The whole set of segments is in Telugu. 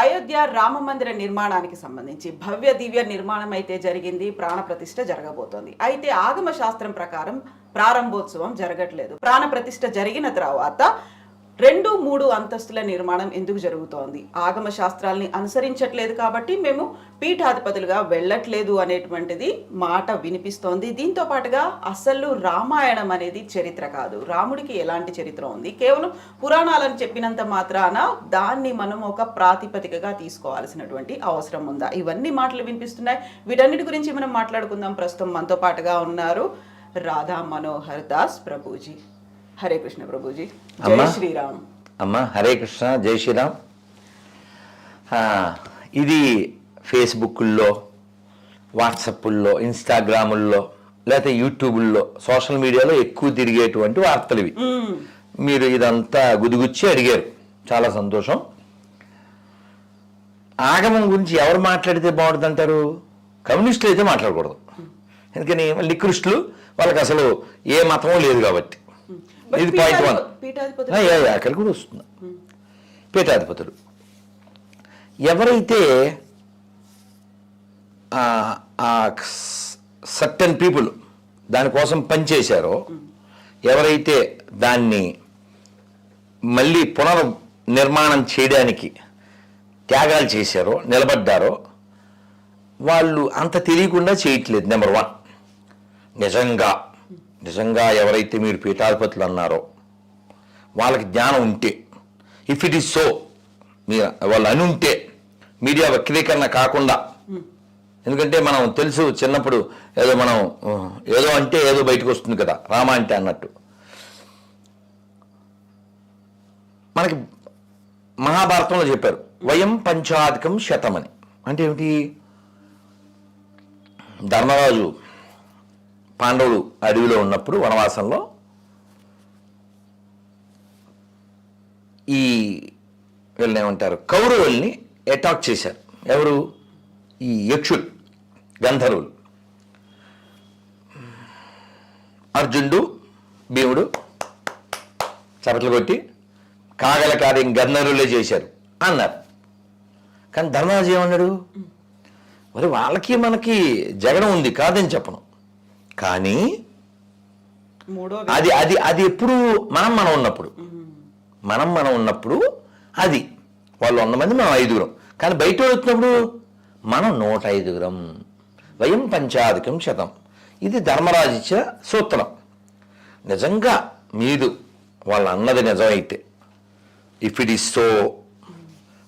అయోధ్య రామ మందిర నిర్మాణానికి సంబంధించి భవ్య దివ్య నిర్మాణం అయితే జరిగింది ప్రాణప్రతిష్ఠ జరగబోతోంది. అయితే ఆగమ శాస్త్రం ప్రకారం ప్రారంభోత్సవం జరగట్లేదు. ప్రాణప్రతిష్ఠ జరిగిన తర్వాత రెండు మూడు అంతస్తుల నిర్మాణం ఎందుకు జరుగుతోంది? ఆగమ శాస్త్రాల్ని అనుసరించట్లేదు కాబట్టి మేము పీఠాధిపతులుగా వెళ్ళట్లేదు అనేటువంటిది మాట వినిపిస్తోంది. దీంతో పాటుగా అసలు రామాయణం అనేది చరిత్ర కాదు. రాముడికి ఎలాంటి చరిత్ర ఉంది? కేవలం పురాణాలను చెప్పినంత మాత్రాన దాన్ని మనం ఒక ప్రాతిపదికగా తీసుకోవాల్సినటువంటి అవసరం ఉందా? ఇవన్నీ మాటలు వినిపిస్తున్నాయి. వీటన్నిటి గురించి మనం మాట్లాడుకుందాం. ప్రస్తుతం మనతో పాటుగా ఉన్నారు రాధా మనోహర్ దాస్ ప్రభుజీ. హరే కృష్ణ ప్రభుజీ. జై అమ్మా. శ్రీరామ్. అమ్మ హరే కృష్ణ జై శ్రీరామ్. ఇది ఫేస్బుక్ల్లో వాట్సప్పుల్లో ఇన్స్టాగ్రాముల్లో లేకపోతే యూట్యూబుల్లో సోషల్ మీడియాలో ఎక్కువ తిరిగేటువంటి వార్తలు ఇవి. మీరు ఇదంతా గుదిగుచ్చి అడిగారు. చాలా సంతోషం. ఆగమం గురించి ఎవరు మాట్లాడితే బాగుంటుంది అంటారు కమ్యూనిస్టులు అయితే మాట్లాడకూడదు. ఎందుకని? నికృష్టులు వాళ్ళకి అసలు ఏ మతమో లేదు కాబట్టి. ఇది పాయింట్ వన్ పీఠాధిప- పీఠాధిపతులు- ఆ, యా, యా, అక్కడ కూడా వస్తుంది. పీఠాధిపతులు ఎవరైతే సర్టన్ పీపుల్ దానికోసం పనిచేశారో ఎవరైతే దాన్ని మళ్ళీ పునర్ నిర్మాణం చేయడానికి త్యాగాలు చేశారో నిలబడ్డారో వాళ్ళు అంత తెలియకుండా చేయట్లేదు నెంబర్ వన్ నిజంగా. నిజంగా ఎవరైతే మీరు పీఠాధిపతులు అన్నారో వాళ్ళకి జ్ఞానం ఉంటే ఇఫ్ ఇట్ ఈస్ సో మీ వాళ్ళు అని ఉంటే మీడియా వక్రీకరణ కాకుండా ఎందుకంటే మనం తెలుసు చిన్నప్పుడు ఏదో మనం ఏదో అంటే ఏదో బయటకు వస్తుంది కదా రామ అంటే అన్నట్టు. మనకి మహాభారతంలో చెప్పారు వయం పంచాధికం శతమని. అంటే ఏమిటి? ధర్మరాజు పాండవులు అడవిలో ఉన్నప్పుడు వనవాసంలో ఈ వీళ్ళని ఏమంటారు? కౌరవుల్ని అటాక్ చేశారు. ఎవరు? ఈ యక్షులు గంధర్వులు. అర్జునుడు భీముడు చపట్లు కొట్టి కాగల కార్యం గంధర్వులే చేశారు అన్నారు. కానీ ధర్మరాజు ఏమన్నాడు? మరి వాళ్ళకి మనకి జగడం ఉంది కాదని చెప్పను. కానీ అది అది అది ఎప్పుడు మనం మనం ఉన్నప్పుడు. మనం మనం ఉన్నప్పుడు అది. వాళ్ళు వంద మంది మనం ఐదుగురం. కానీ బయట వచ్చినప్పుడు మనం నూట ఐదుగురం. వయం పంచాధికం శతం. ఇది ధర్మరాజు ఇచ్చిన సూత్రం. నిజంగా మీరు వాళ్ళు అన్నది నిజమైతే. ఇఫ్ ఇట్ ఈస్ సో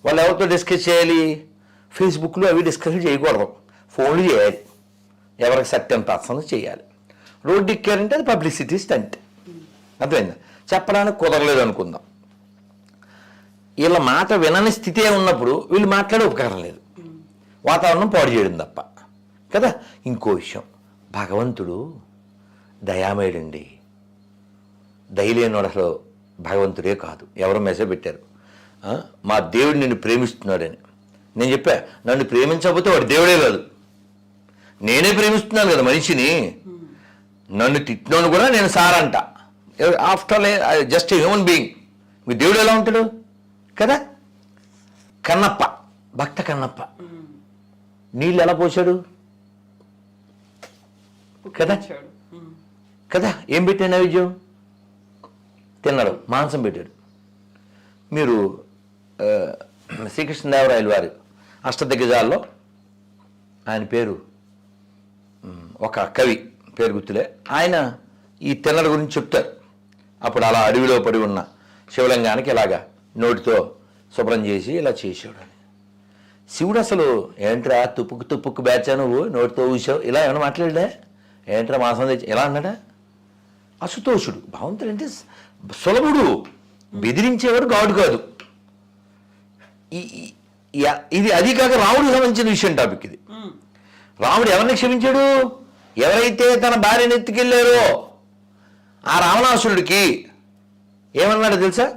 వాళ్ళు ఎవరితో డిస్కస్ చేయాలి? ఫేస్బుక్లో అవి డిస్కస్ చేయకూడదు. ఫోన్లు చేయాలి. ఎవరికి సత్యం పర్సన్ చేయాలి. రోడ్డు ఎక్కారంటే అది పబ్లిసిటీ స్టంట్. అర్థమైందా? చెప్పడానికి కుదరలేదు అనుకుందాం. వీళ్ళ మాట వినని స్థితే ఉన్నప్పుడు వీళ్ళు మాట్లాడే ఉపకారం లేదు. వాతావరణం పాడు చేయడం తప్ప. కదా? ఇంకో విషయం. భగవంతుడు దయామయుడండి. దయలేనోడు అసలు భగవంతుడే కాదు. ఎవరో మెసేజ్ పెట్టారు. మా దేవుడు నిన్ను ప్రేమిస్తున్నాడని. నేను చెప్పా నన్ను ప్రేమించకపోతే వాడు దేవుడే కాదు. నేనే ప్రేమిస్తున్నాను కదా మనిషిని. నన్ను తిట్టినోను కూడా నేను సార్ అంట ఆఫ్టర్ జస్ట్ హ్యూమన్ బీయింగ్ మీ దేవుడు ఎలా ఉంటాడు? కదా? కన్నప్ప. భక్త కన్నప్ప. నీళ్ళు ఎలా పోసాడు కదా. కదా? ఏం పెట్టాడు నైవేద్యం? తిన్నాడు. మాంసం పెట్టాడు. మీరు శ్రీకృష్ణదేవరాయలు వారి అష్టదిగ్గజాల్లో ఆయన పేరు ఒక కవి పేరు గుర్తులే. ఆయన ఈ తిన్నడ గురించి చెప్తారు. అప్పుడు అలా అడవిలో పడి ఉన్న శివలింగానికి ఇలాగా నోటితో శుభ్రం చేసి ఇలా చేసాడు అని. శివుడు అసలు ఏంట్రా తుప్పుకు తుప్పుకు బ్యాచా నువ్వు? నోటితో ఊసావు ఇలా ఏమైనా మాట్లాడా ఏంట్రా మాసం తెచ్చి? ఇలా అన్నాడా? అసుతోషుడు భగవంతుడు అంటే సులభుడు. బెదిరించేవాడు గాడు కాదు. ఇది అది కాక రాముడికి సంబంధించిన విషయం టాపిక్ ఇది. రాముడు ఎవరిని క్షమించాడు? ఎవరైతే తన భార్యను ఎత్తుకెళ్ళారో ఆ రావణాసురుడికి ఏమన్నాడు తెలుసా?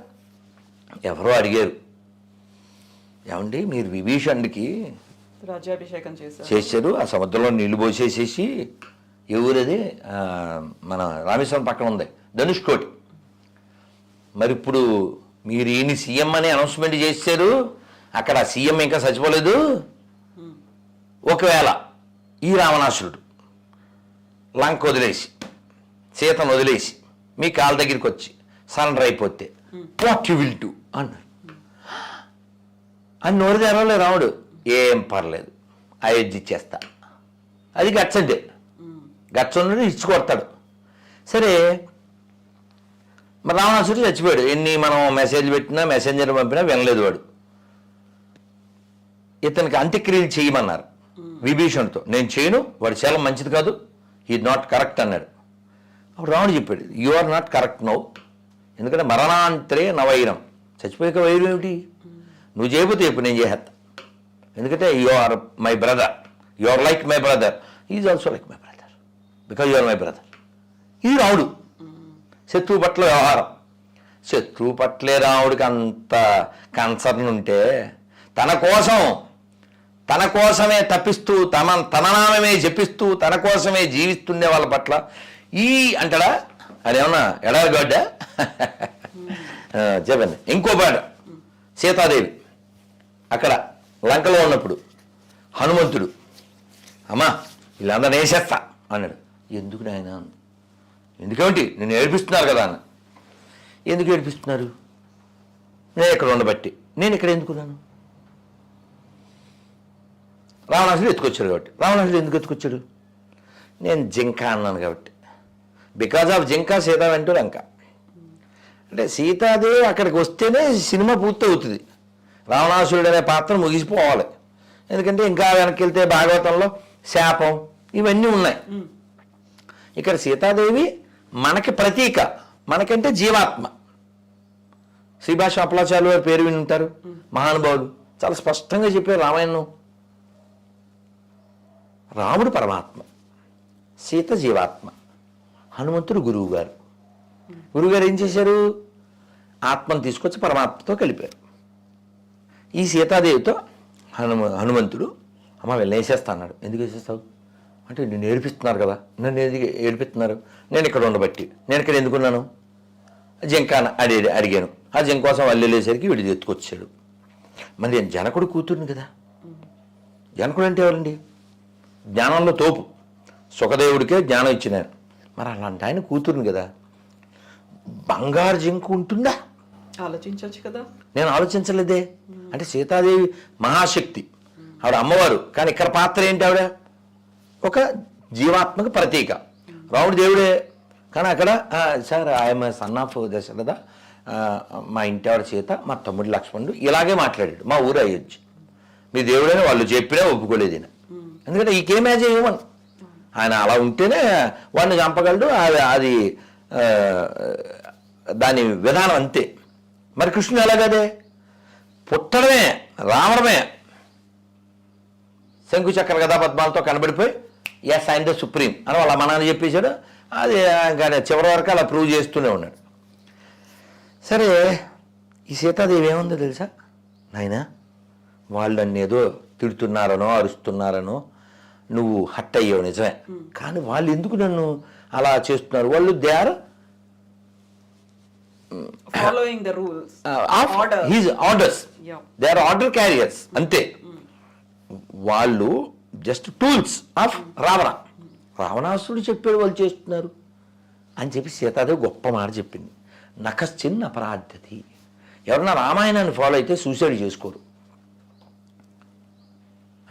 ఎవరో అడిగారు. ఏమండి మీరు విభీషణుడికి రాజ్యాభిషేకం చేశారు. చేశారు. ఆ సముద్రంలో నీళ్ళు పోసేసేసి ఆ, మన రామేశ్వరం పక్కన ఉంది. ధనుష్కోటి. మరి ఇప్పుడు మీరు ఈయన సీఎం అని అనౌన్స్మెంట్ చేశారు. అక్కడ సీఎం ఇంకా చచ్చిపోలేదు. ఒకవేళ ఈ రావణాసురుడు లంక వదిలేసి సీతను వదిలేసి మీ కాళ్ళ దగ్గరికి వచ్చి సరెండర్ అయిపోతే వాట్ యు విల్ డూ అన్నాడు. అని నోరు తెరవలే రాముడు. ఏం పర్లేదు అయోధ్య చేస్తా అది గచ్చండి. గచ్చండి ఇచ్చి కొడతాడు. సరే మరి రావణాసురుడు చచ్చిపోయాడు. ఎన్ని మనం మెసేజ్ పెట్టినా మెసెంజర్ పంపినా వినలేదు వాడు. ఇతనికి అంత్యక్రియలు చేయమన్నారు. విభీషణుడితో నేను చేయను వాడి చాలా మంచిది కాదు. ఈ నాట్ కరెక్ట్ అన్నాడు. అప్పుడు రాముడు చెప్పాడు you are not correct no ఎందుకంటే మరణాంతరే నవైరం. చచ్చిపోయాక వైరం ఏమిటి? నువ్వు చేయబోతే ఇప్పుడు నేను చేసేస్తా ఎందుకంటే you are my brother you are like my brother is also like my brother because you are my brother ఈ రాముడు శత్రువు పట్ల వ్యవహారం. శత్రువు పట్లే రాముడికి అంత కన్సర్న్ ఉంటే తన కోసం తన కోసమే తప్పిస్తూ తన తన నామమే జపిస్తూ తన కోసమే జీవిస్తుండే వాళ్ళ పట్ల ఈ అంటాడా? అదేమన్నా ఎడాగడ్డా చెప్పండి. ఇంకో పాట. సీతాదేవి. అక్కడ లంకలో ఉన్నప్పుడు హనుమంతుడు అమ్మా వీళ్ళందరూ వేసేస్తా అన్నాడు. ఎందుకు నాయన? ఎందుకేమిటి? నేను ఏడిపిస్తున్నారు కదా అన్న ఎందుకు ఏడిపిస్తున్నారు? నేను ఇక్కడ ఉండబట్టి. నేను ఇక్కడ ఎందుకున్నాను రావణాసుడు ఎత్తుకొచ్చాడు కాబట్టి. రావణాసుడు ఎందుకు ఎత్తుకొచ్చాడు? నేను జింక అన్నాను కాబట్టి. బికాజ్ ఆఫ్ జింక సీత వెంటూ లంక. అంటే సీతాదేవి అక్కడికి వస్తేనే సినిమా పూర్తి అవుతుంది రావణాసురుడు అనే పాత్ర ముగిసిపోవాలి. ఎందుకంటే ఇంకా వెనక్కి వెళ్తే భాగవతంలో శాపం ఇవన్నీ ఉన్నాయి. ఇక్కడ సీతాదేవి మనకి ప్రతీక. మనకంటే జీవాత్మ. శ్రీభాష అప్పలాచార్య వారి పేరు విని ఉంటారు. మహానుభావుడు. చాలా స్పష్టంగా చెప్పారు రామాయణం. రాముడు పరమాత్మ సీత జీవాత్మ హనుమంతుడు గురువు గారు గురువుగారు ఏం చేశారు? ఆత్మను తీసుకొచ్చి పరమాత్మతో కలిపారు. ఈ సీతాదేవితో హనుమ హనుమంతుడు అమ్మ వెళ్ళేసేస్తా అన్నాడు. ఎందుకు వేసేస్తావు? అంటే నేను ఏడిపిస్తున్నారు కదా. నన్ను ఎందుకు ఏడిపిస్తున్నారు? నేను ఇక్కడ ఉండబట్టి. నేను ఇక్కడ ఎందుకున్నాను జింక అడి అడిగాను. ఆ జింక కోసం వాళ్ళు వెళ్ళేసరికి వీడు ఎత్తుకొచ్చాడు. మరి నేను జనకుడు కూతురుని కదా. జనకుడు అంటే ఎవరండి? జ్ఞానంలో తోపు. సుఖదేవుడికే జ్ఞానం ఇచ్చినాను మరి అలాంటి ఆయన కూతురుని కదా. బంగారు జింక ఉంటుందా? ఆలోచించవచ్చు కదా. నేను ఆలోచించలేదే. అంటే సీతాదేవి మహాశక్తి. ఆవిడ అమ్మవారు. కానీ ఇక్కడ పాత్ర ఏంటి ఆవిడ? ఒక జీవాత్మక ప్రతీక. రాముడు దేవుడే. కానీ అక్కడ "ఆ, సార్ ఆయన సన్ ఆఫ్ దశరథ మా ఇంటి ఆవిడ చేత మా తమ్ముడు లక్ష్మణుడు ఇలాగే మాట్లాడాడు. మా ఊరు అయ్యొచ్చు. మీ దేవుడని వాళ్ళు చెప్పినా ఒప్పుకోలేదు ఎందుకంటే ఈ కే యాజ్ హ్యూమన్. ఆయన అలా ఉంటేనే వాడిని చంపగలడు అది అది దాని విధానం అంతే. మరి కృష్ణుడు ఎలాగదే పుట్టడమే రావడమే. శంకుచక్ర కథా పద్మాలతో కనబడిపోయి ఎస్ ఆయన ద సుప్రీం అని వాళ్ళ మనని చెప్పేశాడు. అది ఇంకా చివరి వరకు అలా ప్రూవ్ చేస్తూనే ఉన్నాడు. సరే ఈ సీతాదేవి ఏముందో తెలుసా? నాయనా వాళ్ళు నన్ను ఏదో తిడుతున్నారనో అరుస్తున్నారనో నువ్వు హట్ అయ్యావు నిజమే కానీ వాళ్ళు ఎందుకు నన్ను అలా చేస్తున్నారు? వాళ్ళు they are following the rules. His orders. They are order carriers అంతే. వాళ్ళు జస్ట్ టూల్స్ ఆఫ్ రావణ రావణాసుడు చెప్పాడు వాళ్ళు చేస్తున్నారు. అని చెప్పి సీతాదేవి గొప్ప మాట చెప్పింది. నకశ్చిన్ అపరాధతి ఎవరన్నా రామాయణాన్ని ఫాలో అయితే సూసైడ్ చేసుకోరు.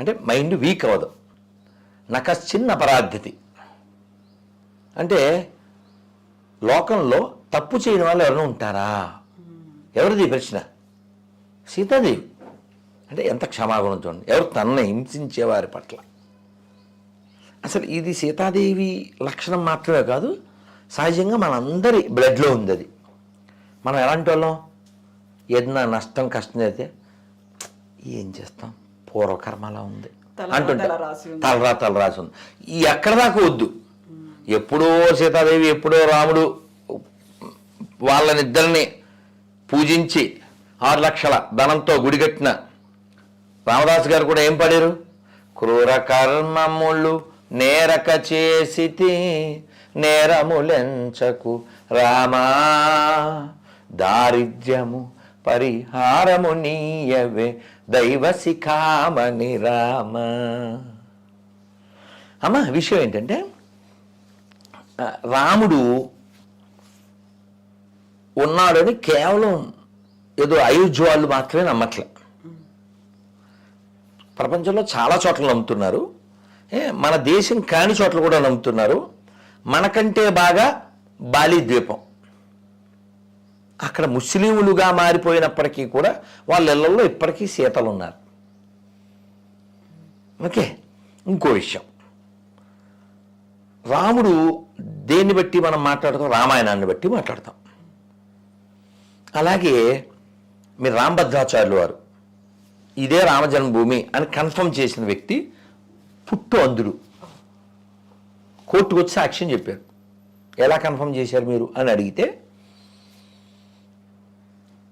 అంటే మైండ్ వీక్ అవ్వదు. నకశ్చిన్న పరాధ్యతి అంటే లోకంలో తప్పు చేయని వాళ్ళు ఎవరైనా ఉంటారా? ఎవరిది ప్రశ్న? సీతాదేవి. అంటే ఎంత క్షమాగుణం చూడండి. ఎవరు తనని హింసించేవారి పట్ల? అసలు ఇది సీతాదేవి లక్షణం మాత్రమే కాదు సహజంగా మనందరి బ్లడ్లో ఉంది అది మనం ఎలాంటి వాళ్ళం? ఏదైనా నష్టం కష్టం అయితే ఏం చేస్తాం? పూర్వకర్మలా ఉంది. అంటుంటా. తలరా తల రాసి ఉంది. ఈ ఎక్కడ దాకా వద్దు. ఎప్పుడో సీతాదేవి ఎప్పుడో రాముడు వాళ్ళనిద్దరిని పూజించి ఆరు లక్షల ధనంతో గుడి కట్టిన రామదాస్ గారు కూడా ఏం పాడారు? క్రూర కర్మములు నేరక చేసితి నేరములెంచకు రామా. దారిద్ర్యము పరిహారము నీయవే. దైవశిఖామణి రామ అమ్మ విషయం ఏంటంటే రాముడు ఉన్నాడని కేవలం ఏదో అయోధ్య వాళ్ళు మాత్రమే నమ్మట్లే. ప్రపంచంలో చాలా చోట్ల నమ్ముతున్నారు. ఏ, మన దేశం కాని చోట్ల కూడా నమ్ముతున్నారు. మనకంటే బాగా బాలి ద్వీపం అక్కడ ముస్లింలుగా మారిపోయినప్పటికీ కూడా వాళ్ళ ఇళ్ళలో ఇప్పటికీ సీతలు ఉన్నారు ఓకే? ఇంకో విషయం. రాముడు దేన్ని బట్టి మనం మాట్లాడతాం? రామాయణాన్ని బట్టి మాట్లాడతాం. అలాగే మీరు రామభద్రాచార్యులు వారు ఇదే రామజన్మభూమి అని కన్ఫర్మ్ చేసిన వ్యక్తి పుట్టు అందుడు కోర్టుకు వచ్చి సాక్ష్యం చెప్పారు. ఎలా కన్ఫర్మ్ చేశారు మీరు అని అడిగితే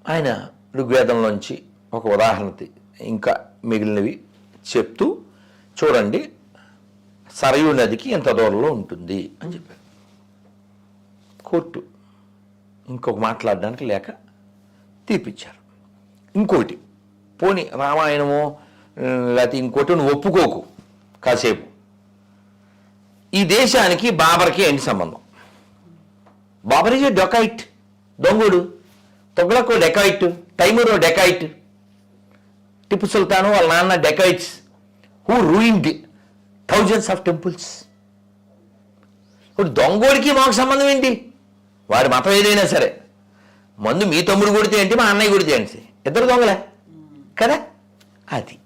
ఆయన ఋగ్వేదంలోంచి ఒక ఉదాహరణ ఇంకా మిగిలినవి చెప్తూ చూడండి సరయు నదికి ఎంత దూరంలో ఉంటుంది అని చెప్పారు. కోర్టు ఇంకొక మాట్లాడడానికి లేక తీర్పిచ్చారు. ఇంకోటి పోని రామాయణము లేకపోతే ఇంకోటి నువ్వు ఒప్పుకోకు కాసేపు. ఈ దేశానికి బాబర్కి ఏంటి సంబంధం? బాబర్ ఈజ్ డొకైట్ దొంగుడు. తొగ్లకో డెకాయిట్ తైమూరో డెకాయిట్. టిప్పు సుల్తాను వాళ్ళ నాన్న dacoits. Who ruining thousands of temples ఇప్పుడు దొంగోడికి మాకు సంబంధం ఏంటి? వాడి మతం ఏదైనా సరే. మందు మీ తమ్ముడు కొడితే ఏంటి మా అన్నయ్య కొడితే ఏంటి? ఇద్దరు దొంగలే. కదా? అది.